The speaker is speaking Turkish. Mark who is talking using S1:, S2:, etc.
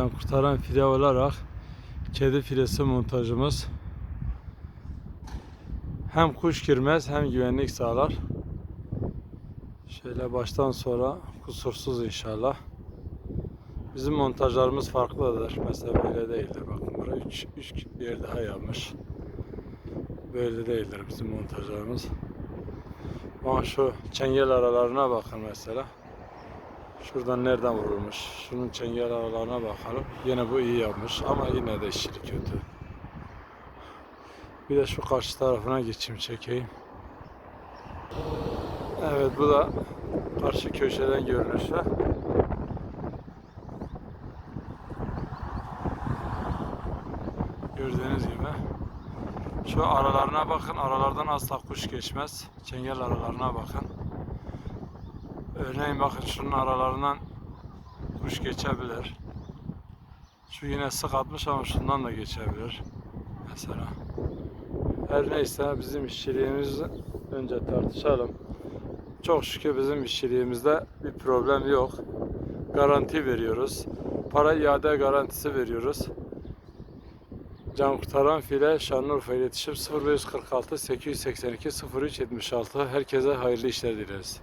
S1: Kurtaran file olarak kedi filesi montajımız hem kuş girmez hem güvenlik sağlar. Şöyle baştan sonra kusursuz inşallah. Bizim montajlarımız farklıdır. Mesela böyle değildir. Bakın buraya 3 üç yer daha yapmış. Böyle değildir bizim montajlarımız. Ama şu çengel aralarına bakın mesela. Şuradan nereden vurulmuş? Şunun çengel aralarına bakalım. Yine bu iyi yapmış ama yine de işçilik kötü. Bir de şu karşı tarafına geçeyim çekeyim. Evet bu da karşı köşeden görünüşü. Gördüğünüz gibi. Şu aralarına bakın. Aralardan asla kuş geçmez. Çengel aralarına bakın. Örneğin bakın şunun aralarından kuş geçebilir. Şu yine sık atmış ama şundan da geçebilir. Mesela. Her neyse bizim işçiliğimizi önce tartışalım. Çok şükür bizim işçiliğimizde bir problem yok. Garanti veriyoruz. Para iade garantisi veriyoruz. Can Kurtaran File Şanlıurfa İletişim 0546 882 0376 Herkese hayırlı işler dileriz.